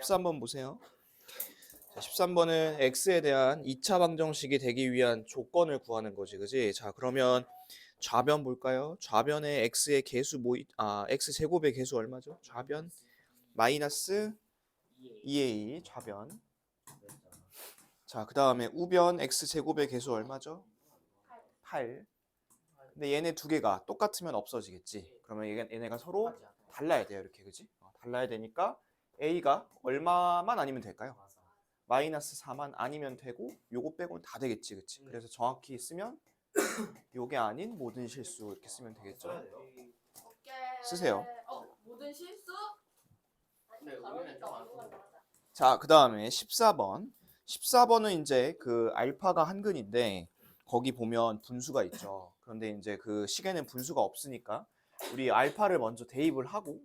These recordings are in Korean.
13번 보세요. 자, 13번은 x에 대한 2차 방정식이 되기 위한 조건을 구하는 거지, 그지? 자, 그러면 좌변 볼까요? 좌변의 x의 개수 뭐, 있- 아, x 제곱의 개수 얼마죠? 좌변 마이너스 2a 좌변. 자, 그 다음에 우변 x 제곱의 개수 얼마죠? 8. 근데 얘네 두 개가 똑같으면 없어지겠지. 그러면 얘- 얘네가 서로 달라야 돼요, 이렇게, 그지? 어, 달라야 되니까 a가 얼마만 아니면 될까요? 마이너스 4만 아니면 되고 요거 빼고는 다 되겠지 그치 그래서 정확히 쓰면 요게 아닌 모든 실수 이렇게 쓰면 되겠죠. 쓰세요. 어, 모든 실수? 네, 자그 다음에 14번 14번은 이제 그 알파가 한근인데 거기 보면 분수가 있죠 그런데 이제 그 시계는 분수가 없으니까 우리 알파를 먼저 대입을 하고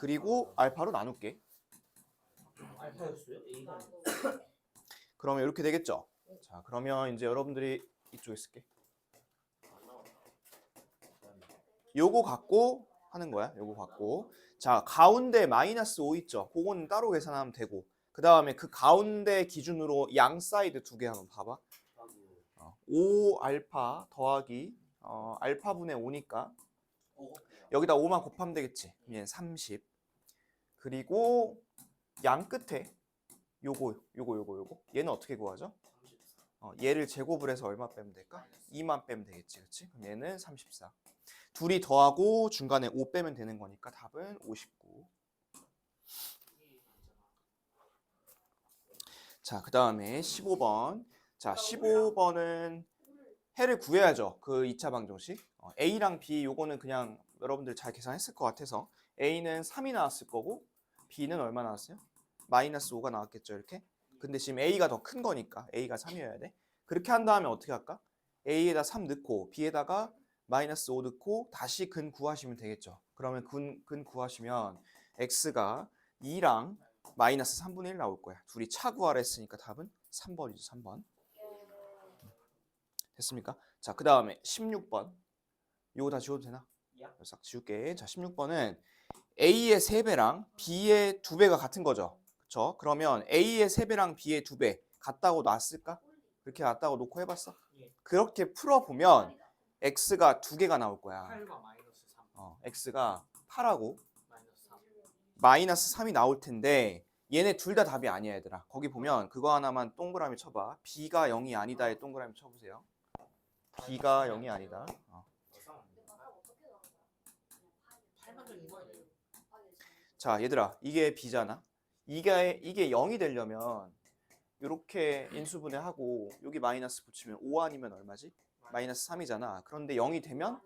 그리고 알파로 나눌게 알파였어요? 그러면 이렇게 되겠죠 자 그러면 이제 여러분들이 이쪽에 쓸게 요거 갖고 하는 거야. 요거 갖고. 자, 가운데 마이너스 5 있죠. 그거는 따로 계산하면 되고. 그 다음에 그 가운데 기준으로 양 사이드 두 개 한번 봐봐. 어, 5 알파 더하기 어, 알파분의 5니까 여기다 5만 곱하면 되겠지. 얘는 30. 그리고 양 끝에 요거 요거 요거 요거 얘는 어떻게 구하죠? 어, 얘를 제곱을 해서 얼마 빼면 될까? 2만 빼면 되겠지. 그렇지? 그럼 얘는 34. 둘이 더하고 중간에 5 빼면 되는 거니까 답은 59. 자, 그 다음에 15번. 자, 15번은 해를 구해야죠. 그 2차 방정식. 어, A랑 B 요거는 그냥 여러분들 잘 계산했을 것 같아서 A는 3이 나왔을 거고 B는 얼마 나왔어요? 마이너스 5가 나왔겠죠, 이렇게. 근데 지금 A가 더 큰 거니까 A가 3이어야 돼. 그렇게 한 다음에 어떻게 할까? A에다 3 넣고 B에다가 마이너스 5 넣고 다시 근 구하시면 되겠죠. 그러면 근, 근 구하시면 x가 2랑 마이너스 3분의 1 나올 거야. 둘이 차 구하라 했으니까 답은 3번이죠. 3번. 됐습니까? 자, 그 다음에 16번. 요거 다 지워도 되나? 야. 싹 지울게. 자, 16번은 A의 3배랑 B의 2배가 같은 거죠. 그쵸? 그러면 A의 3배랑 B의 2배 같다고 놨을까? 그렇게 같다고 놓고 해봤어? 예. 그렇게 풀어보면 x가 두 개가 나올 거야. 8과 마이너스 3 어, x가 8하고 마이너스 3 마이너스 3이 나올 텐데 얘네 둘 다 답이 아니야 얘들아. 거기 보면 그거 하나만 동그라미 쳐봐. b가 0이 아니다에 동그라미 쳐보세요. b가 0이 아니다. 어. 자 얘들아 이게 b잖아. 이게 이게 0이 되려면 이렇게 인수분해하고 여기 마이너스 붙이면 5 아니면 얼마지? 마이너스 3이잖아. 그런데 0이 되면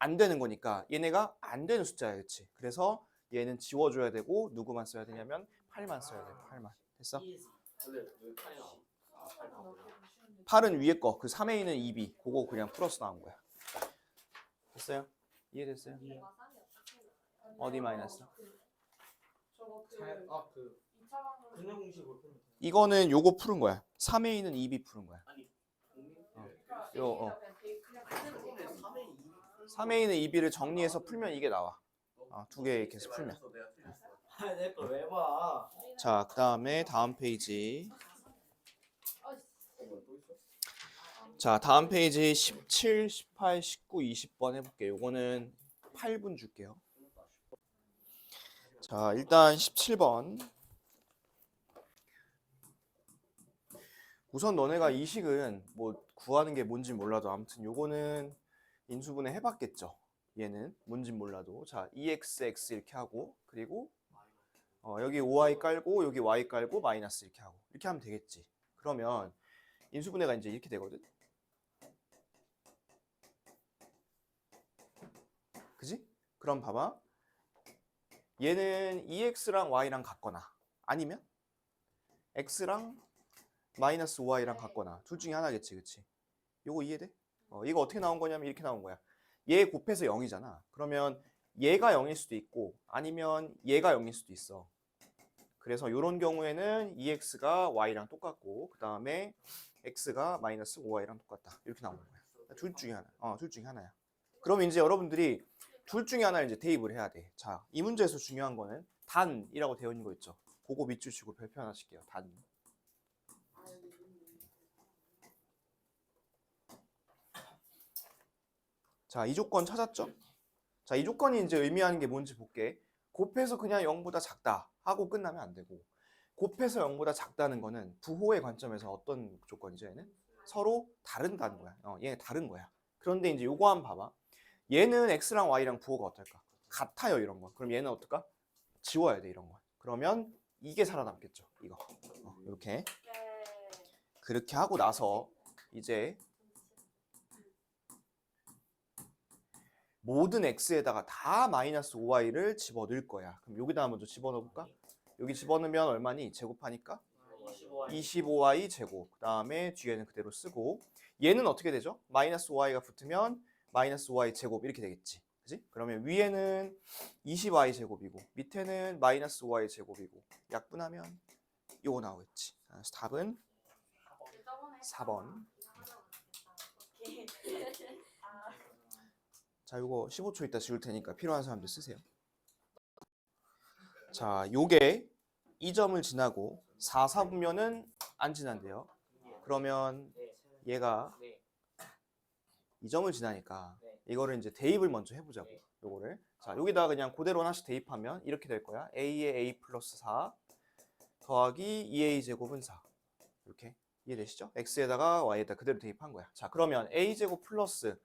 안 되는 거니까 얘네가 안 되는 숫자야, 그렇지? 그래서 얘는 지워줘야 되고 누구만 써야 되냐면 8만 써야 돼, 8만. 됐어? 근데 왜 8이 나와? 아, 8 나오구나 8은 위에 거, 그 3에 있는 2b, 그거 그냥 플러스 나온 거야. 됐어요? 이해됐어요? 어디 마이너스? 저거 그 잘- 아, 그 2차 방송 근해 공식으로 풀면 돼 이거는 요거 푸는 거야. 3에 있는 2b 푸는 거야. 아니 어. 그러니까 요, 어. 그냥 그냥 근데 그대로 3에 2 3에 있는 2b를 정리해서 풀면 이게 나와. 아, 두 개 이렇게 해서 풀면. 아, 내거왜 봐? 자, 그 다음에 다음 페이지. 자, 다음 페이지 17, 18, 19, 20번 해볼게요. 요거는 8분 줄게요. 자, 일단 17번. 우선 너네가 이 식은 뭐 구하는 게 뭔지 몰라도 아무튼 요거는 인수분해 해봤겠죠. 얘는 뭔지 몰라도 자 2xx 이렇게 하고 그리고 어, 여기 5y 깔고 여기 y 깔고 마이너스 이렇게 하고 이렇게 하면 되겠지. 그러면 인수분해가 이제 이렇게 되거든. 그지? 그럼 봐봐. 얘는 2x랑 y랑 같거나 아니면 x랑 마이너스 5y랑 같거나 둘 중에 하나겠지, 그치? 요거 이해돼? 어, 이거 어떻게 나온 거냐면 이렇게 나온 거야. 얘 곱해서 0이잖아. 그러면 얘가 0일 수도 있고 아니면 얘가 0일 수도 있어. 그래서 이런 경우에는 2x가 y랑 똑같고 그 다음에 x가 마이너스 5y랑 똑같다. 이렇게 나오는 거야. 둘 중에 하나. 어, 둘 중에 하나야. 그럼 이제 여러분들이 둘 중에 하나를 이제 대입을 해야 돼. 자, 이 문제에서 중요한 거는 단이라고 되어 있는 거 있죠. 그거 밑줄 치고 별표 하나 칠게요. 단. 자, 이 조건 찾았죠? 자, 이 조건이 이제 의미하는 게 뭔지 볼게. 곱해서 그냥 0보다 작다 하고 끝나면 안 되고 곱해서 0보다 작다는 거는 부호의 관점에서 어떤 조건이죠, 얘는? 서로 다른다는 거야. 어, 얘는 다른 거야. 그런데 이제 요거 한번 봐봐. 얘는 x랑 y랑 부호가 어떨까? 같아요, 이런 거. 그럼 얘는 어떨까? 지워야 돼, 이런 거. 그러면 이게 살아남겠죠, 이거. 어, 이렇게. 예. 그렇게 하고 나서 이제 모든 x에다가 다 마이너스 5y를 집어넣을 거야. 그럼 여기다 먼저 집어넣어볼까? 여기 집어넣으면 얼마니? 제곱하니까 25. 25y 제곱. 그 다음에 뒤에는 그대로 쓰고 얘는 어떻게 되죠? 마이너스 5y가 붙으면 마이너스 5y 제곱 이렇게 되겠지. 그지? 그러면 위에는 20y 제곱이고 밑에는 마이너스 5y 제곱이고 약분하면 이거 나오겠지. 그래서 답은 저번에 4번. 오케이. 자, 요거 15초 있다 지울 테니까 필요한 사람들 쓰세요. 자, 요게 이 점을 지나고 4, 4분면은 안 지난대요. 그러면 네. 얘가 네. 이 점을 지나니까 네. 이거를 이제 대입을 먼저 해보자고. 요거를. 자, 여기다가 그냥 그대로 하나씩 대입하면 이렇게 될 거야. a에 a 플러스 4 더하기 2a 제곱은 4. 이렇게 이해되시죠? x에다가 y에다 그대로 대입한 거야. 자, 그러면 a 제곱 플러스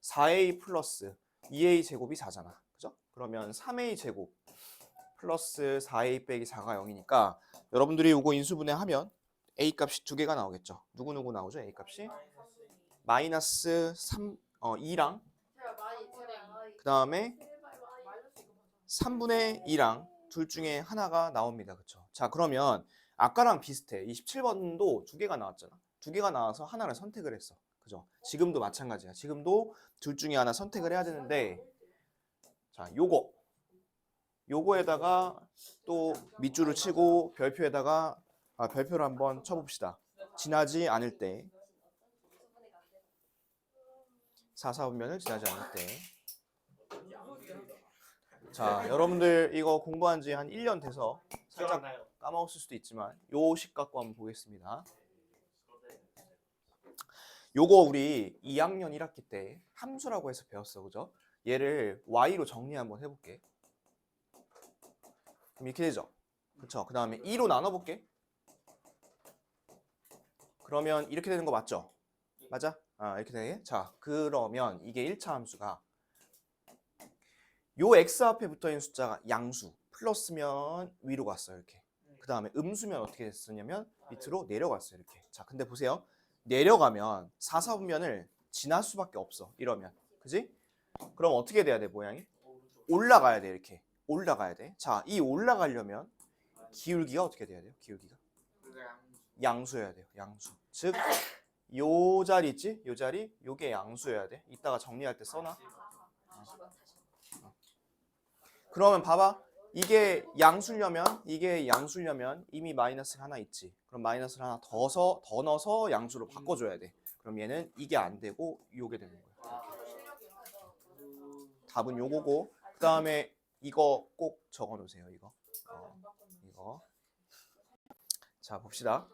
4a 플러스 2a 제곱이 4잖아. 그죠? 그러면 3a 제곱 플러스 4a 빼기 4가 0이니까 여러분들이 이거 인수분해하면 a 값이 두 개가 나오겠죠. 누구 누구 나오죠? a 값이 마이너스 3, 어, 2랑 제가 많이 제가 그 다음에 마이너스 이거 맞아. 3분의 2랑 둘 중에 하나가 나옵니다. 그쵸? 자, 그러면 아까랑 비슷해. 27번도 두 개가 나왔잖아. 두 개가 나와서 하나를 선택을 했어. 그죠? 지금도 마찬가지야. 지금도 둘 중에 하나 선택을 해야 되는데 자, 요거 요거에다가 또 밑줄을 치고 별표에다가 아, 별표를 한번 쳐봅시다. 지나지 않을 때 4, 4분면을 지나지 않을 때 자, 여러분들 이거 공부한 지 한 1년 돼서 살짝? 까먹었을 수도 있지만 요 식 갖고 한번 보겠습니다. 요거 우리 2학년 1학기 때 함수라고 해서 배웠어. 그죠? 얘를 y로 정리 한번 해 볼게. 그럼 이렇게 되죠? 그쵸? 그 다음에 2로 나눠 볼게. 그러면 이렇게 되는 거 맞죠? 맞아? 아, 이렇게 되게? 자, 그러면 이게 1차 함수가 요 x 앞에 붙어 있는 숫자가 양수 플러스면 위로 갔어요 이렇게. 그 다음에 음수면 어떻게 됐었냐면 밑으로 내려갔어요 이렇게. 자 근데 보세요. 내려가면 4, 4분면을 지날 수밖에 없어 이러면. 그지? 그럼 어떻게 돼야 돼 모양이? 올라가야 돼 이렇게. 올라가야 돼자 이 올라가려면 기울기가 어떻게 돼야 돼요? 기울기가? 양수여야 돼요 양수. 즉 요 자리 있지? 요 자리 요게 양수여야 돼 이따가 정리할 때 써놔 그러면 봐봐. 이게 양수려면 이게 양수려면 이미 마이너스가 하나 있지. 그럼 마이너스를 하나 더서 더 넣어서 양수로 바꿔 줘야 돼. 그럼 얘는 이게 안 되고 요게 되는 거야. 답은 요거고 그 다음에 이거 꼭 적어 놓으세요. 이거. 어, 이거. 자 봅시다.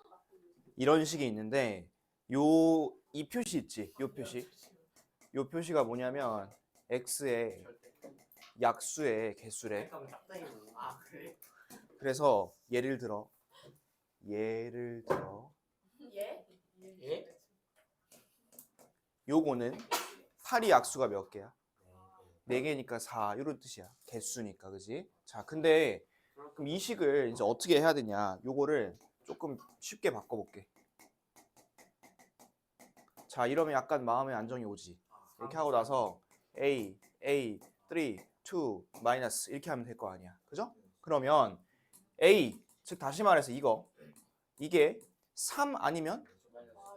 이런 식이 있는데 요 이 표시 있지. 요 표시. 요 표시가 뭐냐면 x의 약수의 개수래. 아 그래? 그래서 예를 들어 예를 들어 예? 예? 요거는 8이 약수가 몇 개야? 4개니까 4 이런 뜻이야. 개수니까 그지? 자, 근데 그럼 이 식을 이제 어떻게 해야 되냐? 요거를 조금 쉽게 바꿔 볼게. 자, 이러면 약간 마음의 안정이 오지. 이렇게 하고 나서 A, A, 3, 2, 마이너스 이렇게 하면 될 거 아니야. 그죠? 그러면 A, 즉 다시 말해서 이거 이게 3 아니면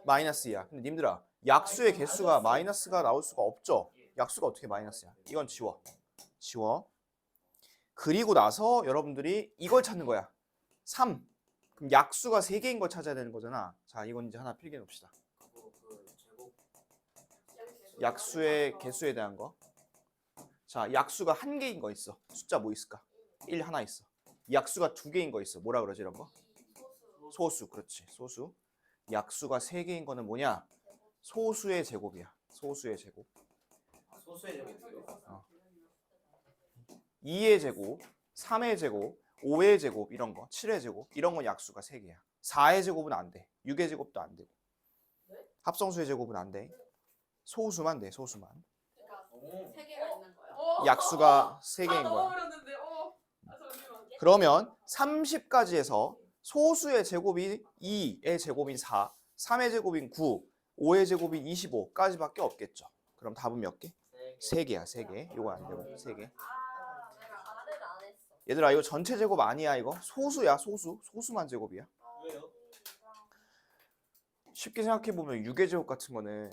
마이너스야. 근데 님들아, 약수의 개수가 마이너스가 나올 수가 없죠. 약수가 어떻게 마이너스야? 이건 지워. 지워. 그리고 나서 여러분들이 이걸 찾는 거야. 3. 그럼 약수가 3개인 걸 찾아야 되는 거잖아. 자, 이건 이제 하나 필기해 놓읍시다. 약수의 개수에 대한 거. 자, 약수가 한 개인 거 있어. 숫자 뭐 있을까? 1 하나 있어. 약수가 두 개인 거 있어. 뭐라 그러지 이런 거? 소수. 그렇지. 소수. 약수가 세 개인 거는 뭐냐? 소수의 제곱이야. 소수의 제곱. 아, 소수의 제곱이요? 2의 제곱, 3의 제곱, 5의 제곱 이런 거, 7의 제곱 이런 건 약수가 3개야. 4의 제곱은 안 돼. 6의 제곱도 안 되고. 합성수의 제곱은 안 돼. 소수만 돼. 소수만. 그러니까 오. 세 개가 있는 거예요. 어. 약수가 3개인 아, 거야. 넣어버렸는데. 어. 아, 잠시만. 그러면 30까지에서 소수의 제곱이 2의 제곱인 4, 3의 제곱인 9, 5의 제곱인 25까지밖에 없겠죠. 그럼 답은 몇 개? 세 개. 3개야, 3개. 요거 안 되고 3개. 아, 안 했어. 얘들아 이거 전체 제곱 아니야 이거? 소수야, 소수. 소수만 제곱이야. 왜요? 쉽게 생각해 보면 6의 제곱 같은 거는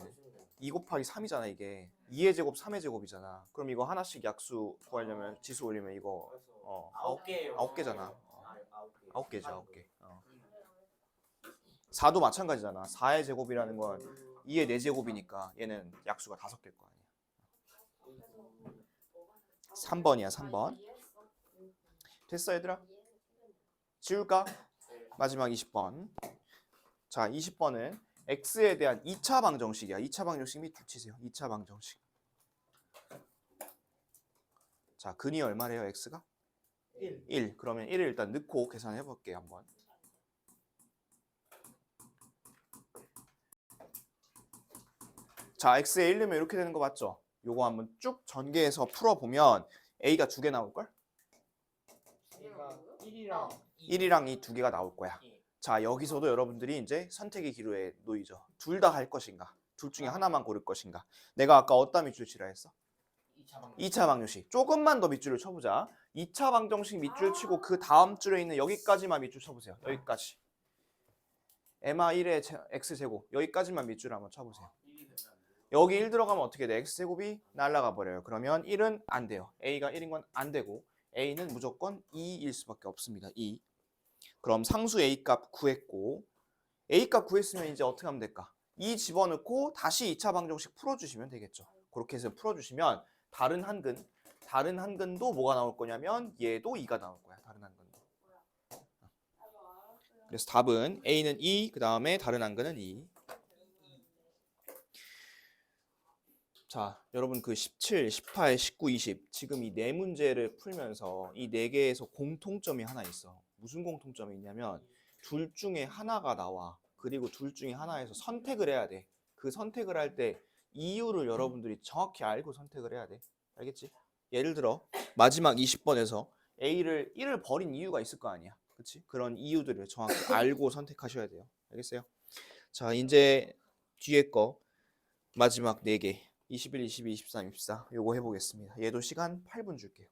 2 곱하기 3이잖아 이게 2의 제곱 3의 제곱이잖아 그럼 이거 하나씩 약수 구하려면 지수 올리면 이거 어 아홉 개예요. 아홉 개잖아. 어. 아, 아홉 개. 아홉 개지 아홉 개 어. 4도 마찬가지잖아 4의 제곱이라는 건 2의 4제곱이니까 얘는 약수가 다섯 개일 거 아니야 3번이야 3번 됐어 얘들아? 지울까? 마지막 20번 자 20번은 x에 대한 2차 방정식이야 2차 방정식 밑줄 치세요 2차 방정식 자 근이 얼마래요 x가? 1. 1 그러면 1을 일단 넣고 계산해 볼게요 한번 자 x에 1 넣으면 이렇게 되는 거 맞죠? 요거 한번 쭉 전개해서 풀어보면 a가 두 개 나올걸? 얘가 1이랑 1이랑 이두 개가 나올 거야 자 여기서도 여러분들이 이제 선택의 기로에 놓이죠. 둘 다 할 것인가? 둘 중에 하나만 고를 것인가? 내가 아까 어디다 밑줄 치라 했어? 2차 방. 2차 방정식. 조금만 더 밑줄을 쳐보자. 2차 방정식 밑줄 치고 그 다음 줄에 있는 여기까지만 밑줄 쳐보세요. 여기까지. M아 1의 제- x제곱. 여기까지만 밑줄 한번 쳐보세요. 1이 되면 안 돼요. 여기 1 들어가면 어떻게 돼? x제곱이 날라가 버려요. 그러면 1은 안 돼요. A가 1인 건 안 되고 a는 무조건 2일 수밖에 없습니다. 2 그럼 상수 a 값 구했고 a 값 구했으면 이제 어떻게 하면 될까? 2 집어넣고 다시 2차 방정식 풀어주시면 되겠죠 그렇게 해서 풀어주시면 다른 한근 다른 한근도 뭐가 나올 거냐면 얘도 2가 나올 거야 다른 한근도 그래서 답은 a는 2 그 다음에 다른 한근은 2 자, 여러분 그 17, 18, 19, 20 지금 이 네 문제를 풀면서 이 네 개에서 공통점이 하나 있어. 무슨 공통점이 있냐면 둘 중에 하나가 나와. 그리고 둘 중에 하나에서 선택을 해야 돼. 그 선택을 할 때 이유를 여러분들이 정확히 알고 선택을 해야 돼. 알겠지? 예를 들어 마지막 20번에서 A를 1을 버린 이유가 있을 거 아니야. 그치? 그런 이유들을 정확히 알고 선택하셔야 돼요. 알겠어요? 자, 이제 뒤에 거 마지막 4개 21, 22, 23, 24 요거 해 보겠습니다. 얘도 시간 8분 줄게요.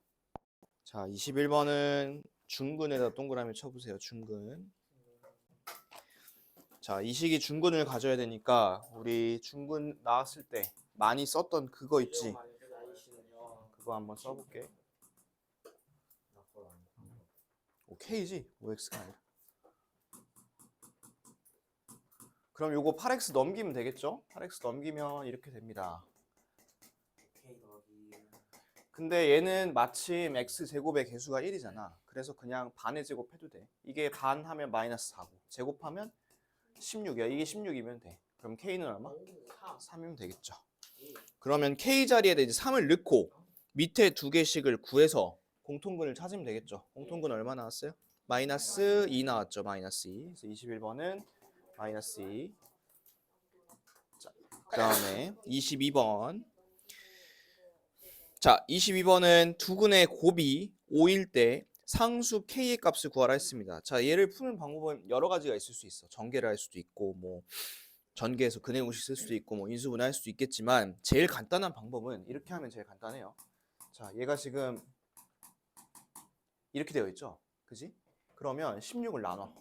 자, 21번은 중근에다 동그라미 쳐보세요. 중근. 자, 이 시기 중근을 가져야 되니까 우리 중근 나왔을 때 많이 썼던 그거 있지? 그거 한번 써볼게. 오케이지? OX가 아니라. 그럼 요거 8x 넘기면 되겠죠? 8x 넘기면 이렇게 됩니다. 근데 얘는 마침 x 제곱의 개수가 1이잖아. 그래서 그냥 반의 제곱 해도 돼. 이게 반 하면 마이너스 4고 제곱하면 16이야. 이게 16이면 돼. 그럼 k는 얼마? 3. 3이면 되겠죠. 그러면 k 자리에다 이제 3을 넣고 밑에 두 개씩을 구해서 공통근을 찾으면 되겠죠. 공통근 얼마 나왔어요? 마이너스 2 나왔죠. 마이너스 2. 그래서 21번은 마이너스 2. 자, 그 다음에 22번. 자, 22번은 두 근의 곱이 5일 때 상수 k의 값을 구하라 했습니다. 자, 얘를 푸는 방법은 여러 가지가 있을 수 있어. 전개를 할 수도 있고 뭐 전개해서 근의 공식 쓸 수도 있고 뭐 인수분해 할 수도 있겠지만 제일 간단한 방법은 이렇게 하면 제일 간단해요. 자, 얘가 지금 이렇게 되어 있죠. 그지? 그러면 16을 나눠.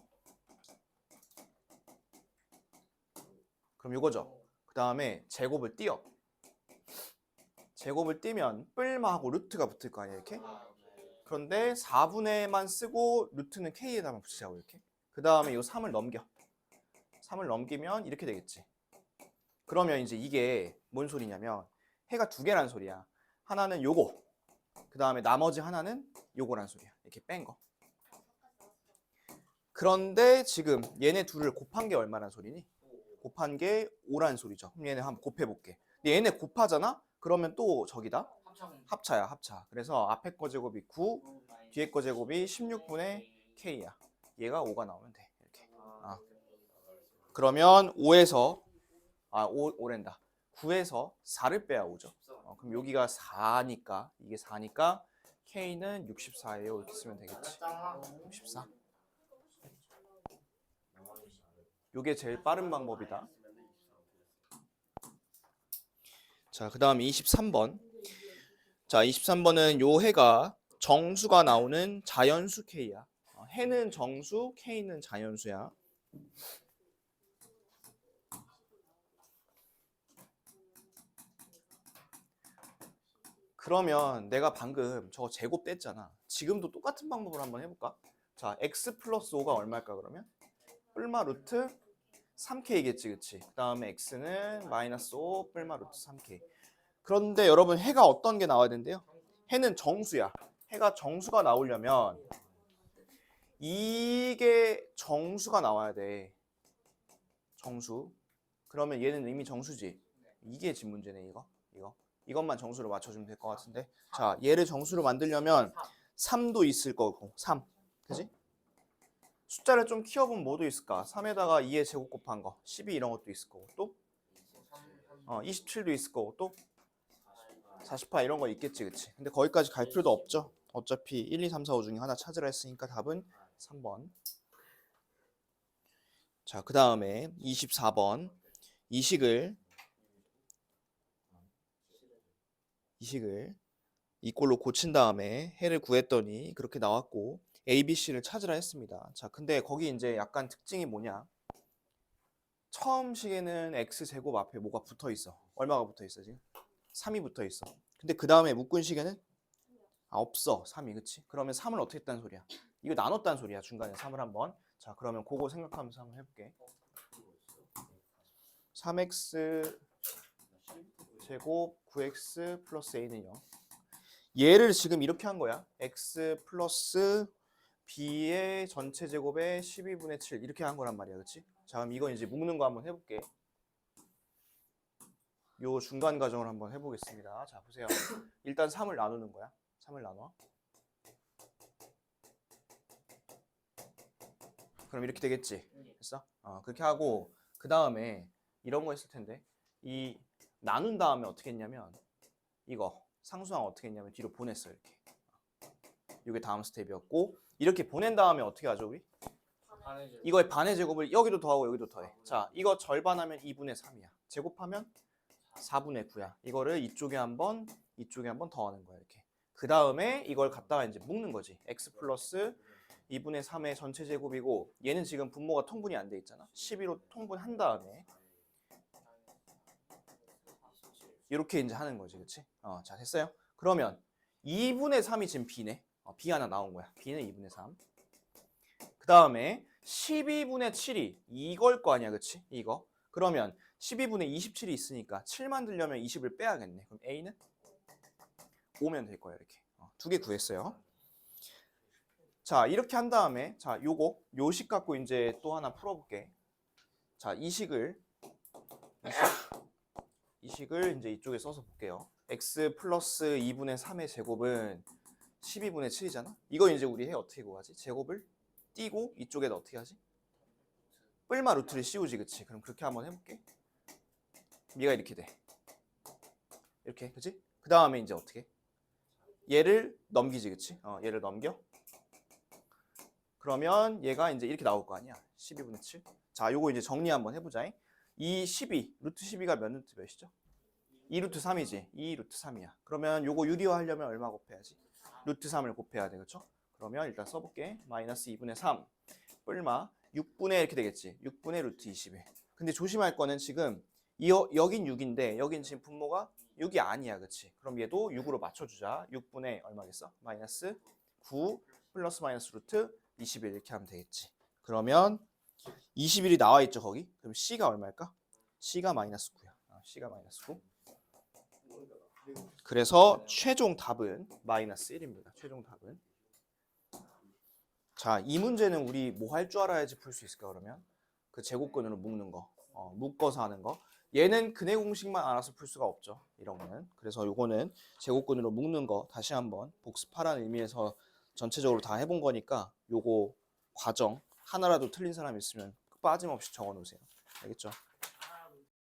그럼 이거죠. 그 다음에 제곱을 띄어. 제곱을 띄면 뿔마하고 루트가 붙을 거 아니야 이렇게. 그런데 4분의만 쓰고 루트는 k에다만 붙이자고 이렇게. 그 다음에 이 3을 넘겨. 3을 넘기면 이렇게 되겠지. 그러면 이제 이게 뭔 소리냐면 해가 두 개란 소리야. 하나는 요거, 그 다음에 나머지 하나는 요거란 소리야. 이렇게 뺀 거. 그런데 지금 얘네 둘을 곱한 게 얼마란 소리니? 곱한 게 5란 소리죠. 그럼 얘네 한번 곱해볼게. 근데 얘네 곱하잖아? 그러면 또 저기다? 합차야, 합차. 그래서 앞에 거 제곱이 9, 뒤에 거 제곱이 16분의 K야. 얘가 5가 나오면 돼. 이렇게. 아. 그러면 5에서 아, 5, 5랜다. 9에서 4를 빼야 5죠. 어, 그럼 여기가 4니까 이게 4니까 K는 64예요. 이렇게 쓰면 되겠지. 64. 요게 제일 빠른 방법이다. 자, 그 다음 23번. 자, 23번은 요 해가 정수가 나오는 자연수 K야. 어, 해는 정수, K는 자연수야. 그러면 내가 방금 저거 제곱 뗐잖아. 지금도 똑같은 방법을 한번 해볼까? 자, x 플러스 5가 얼마일까 그러면? 뿔마 루트 3k겠지, 그치? 그 다음에 x는 마이너스 5 뿔마 루트 3k. 그런데 여러분 해가 어떤 게 나와야 된대요? 해는 정수야. 해가 정수가 나오려면 이게 정수가 나와야 돼. 정수. 그러면 얘는 이미 정수지. 이게 지금 문제네 이거. 이거. 이것만 정수로 맞춰주면 될 것 같은데. 자, 얘를 정수로 만들려면 3도 있을 거고 3. 그지? 숫자를 좀 키워보면 뭐도 있을까? 3에다가 2의 제곱 곱한 거. 12 이런 것도 있을 거고 또 어, 27도 있을 거고 또 48 이런 거 있겠지, 그치? 근데 거기까지 갈 필요도 없죠. 어차피 1, 2, 3, 4, 5 중에 하나 찾으라 했으니까 답은 3번. 자, 그 다음에 24번. 이 식을 이 식을 이 꼴로 고친 다음에 해를 구했더니 그렇게 나왔고 A, B, C를 찾으라 했습니다. 자, 근데 거기 이제 약간 특징이 뭐냐? 처음 식에는 x 제곱 앞에 뭐가 붙어 있어? 얼마가 붙어 있어 지금? 3이 붙어 있어. 근데 그 다음에 묶은 식에는 아, 없어. 3이 그치? 그러면 3을 어떻게 했다는 소리야? 이거 나눴다는 소리야. 중간에 3을 한번. 자, 그러면 그거 생각하면서 한번 해볼게. 3x 제곱 9x 플러스 a는 0. 얘를 지금 이렇게 한 거야. x 플러스 b의 전체 제곱에 12분의 7 이렇게 한 거란 말이야. 그치? 자, 그럼 이거 이제 묶는 거 한번 해볼게. 요 중간 과정을 한번 해보겠습니다. 자, 보세요. 일단 3을 나누는 거야. 3을 나눠. 그럼 이렇게 되겠지. 됐어? 어, 그렇게 하고 그 다음에 이런 거 했을 텐데 이 나눈 다음에 어떻게 했냐면 이거 상수항 어떻게 했냐면 뒤로 보냈어 이렇게. 이게 다음 스텝이었고 이렇게 보낸 다음에 어떻게 하죠 우리? 이거의 반의 제곱을 여기도 더하고 여기도 더해. 자, 이거 절반하면 2분의 3이야. 제곱하면 4분의 9야. 이거를 이쪽에 한 번, 이쪽에 한 번 더하는 거야, 이렇게. 그 다음에 이걸 갖다가 이제 묶는 거지. x 플러스 2분의 3의 전체 제곱이고 얘는 지금 분모가 통분이 안 돼 있잖아. 12로 통분한 다음에 이렇게 이제 하는 거지, 그렇지? 어, 자 됐어요. 그러면 2분의 3이 지금 b네. 어, b 하나 나온 거야. b는 2분의 3. 그 다음에 12분의 7이 이걸 거 아니야, 그치? 이거. 그러면 12분의 27이 있으니까 7 만들려면 20을 빼야겠네. 그럼 A는 5면 될 거야, 이렇게. 어, 두개 구했어요. 자, 이렇게 한 다음에, 자, 요거, 요식 갖고 이제 또 하나 풀어 볼게. 자, 이 식을, 이 식을 이제 이쪽에 써서 볼게요. x 플러스 2분의 3의 제곱은 12분의 7이잖아? 이거 이제 우리 해 어떻게 구하지? 제곱을 띄고 이쪽에다 어떻게 하지? 뿔마 루트를 씌우지 그치? 그럼 그렇게 한번 해볼게 얘가 이렇게 돼 이렇게 그치? 그 다음에 이제 어떻게? 얘를 넘기지 그치? 어, 얘를 넘겨 그러면 얘가 이제 이렇게 나올 거 아니야 12분의 7 자 요거 이제 정리 한번 해보자 이 12, 루트 12가 몇 루트 몇이죠? 2 루트 3이지 2 루트 3이야 그러면 요거 유리화 하려면 얼마 곱해야지? 루트 3을 곱해야 돼 그쵸? 그러면 일단 써볼게. 마이너스 2분의 3 뿔마 6분의 이렇게 되겠지. 6분의 루트 21. 근데 조심할 거는 지금 이 여긴 6인데 여긴 지금 분모가 6이 아니야. 그치? 그럼 얘도 6으로 맞춰주자. 6분의 얼마겠어? 마이너스 9 플러스 마이너스 루트 21 이렇게 하면 되겠지. 그러면 21이 나와 있죠 거기? 그럼 C가 얼마일까? C가 마이너스 9야. 아, C가 마이너스 9. 그래서 최종 답은 마이너스 1입니다. 최종 답은. 자, 이 문제는 우리 뭐 할 줄 알아야지 풀 수 있을까 그러면? 그 제곱근으로 묶는 거. 어, 묶어서 하는 거. 얘는 근해 공식만 알아서 풀 수가 없죠. 이런 거는. 그래서 요거는 제곱근으로 묶는 거 다시 한번 복습하라는 의미에서 전체적으로 다 해본 거니까 요거 과정 하나라도 틀린 사람 있으면 빠짐없이 적어 놓으세요. 알겠죠?